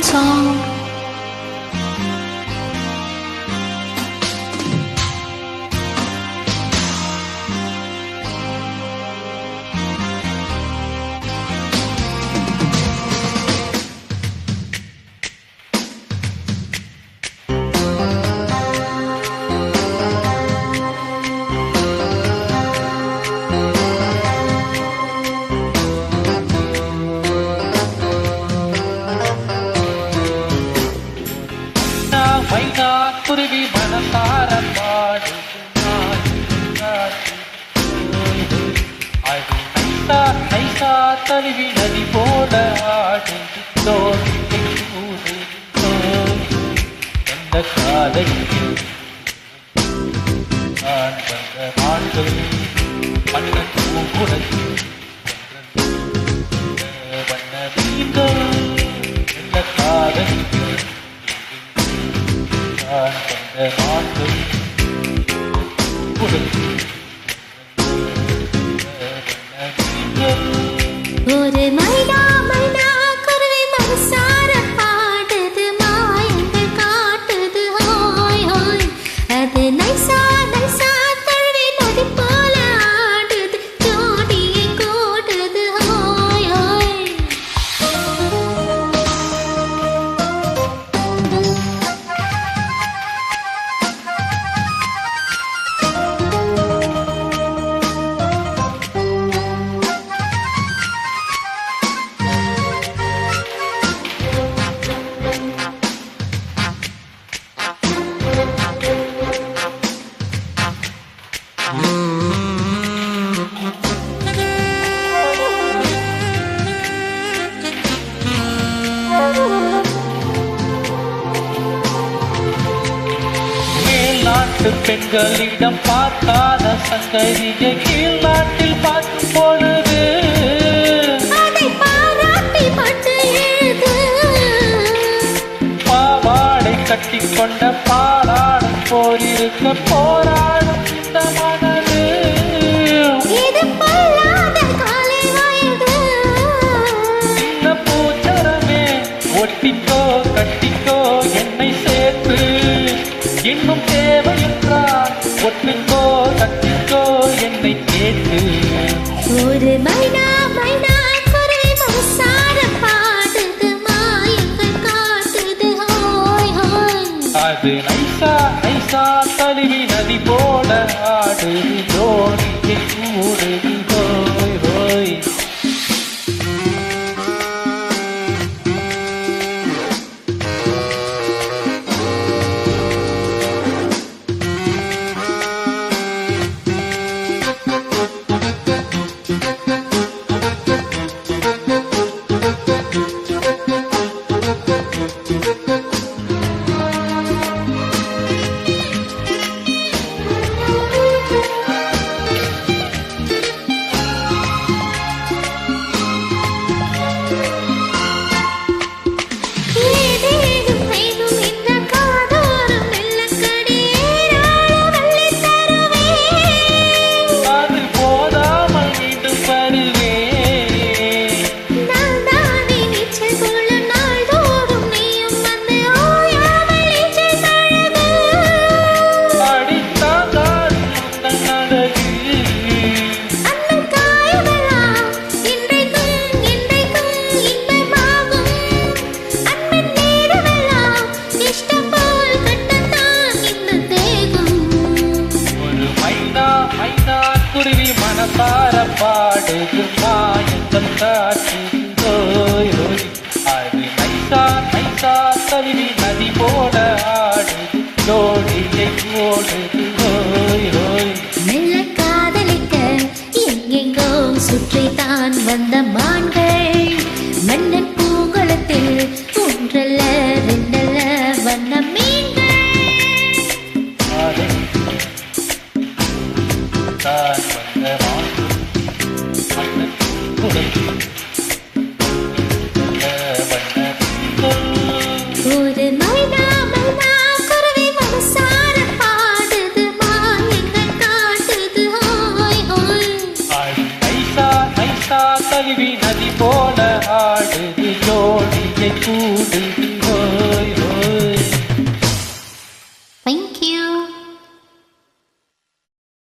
从。தழுவி நதி போல ஆடு தோடி கூடு எந்த காதையில் நான் வந்த ஆண்கள் மன்னன் பூங்குடத்தில் வண்ண ஆண்கள் குடத்தில் மேல்நாட்டு பெண்களிடம் பார்க்காத சங்கதியை கீழ் நாட்டில் பார்க்கும் பொழுது. பாவாடை கட்டிக்கொண்ட பாடாடும் போரிருக்க போராடும் இந்த மனது. பூச்சரமே ஒட்டிக்கோ கட்டிக்கோ என்னை சேர்த்து. இன்னும் தேவையென்றால் ஒட்டுக்கோ கட்டிக்கோ என்னை கேட்டு. ஒரு மைனா மைனா அது நைசா நைசா தழுவி நதி போல ஆடுது ஜோடியை கூடுது குருவி மனசார பாடுது மாயங்கள் காற்று. அது நைசா நைசா தழுவி நதி போல ஆடுது. ஜோடியை ஓடுது. ஓய் மெல்ல காதலிக்க எங்கெங்கோ சுற்றித்தான் வந்த மான்கள் ஆடு நைசா நைசா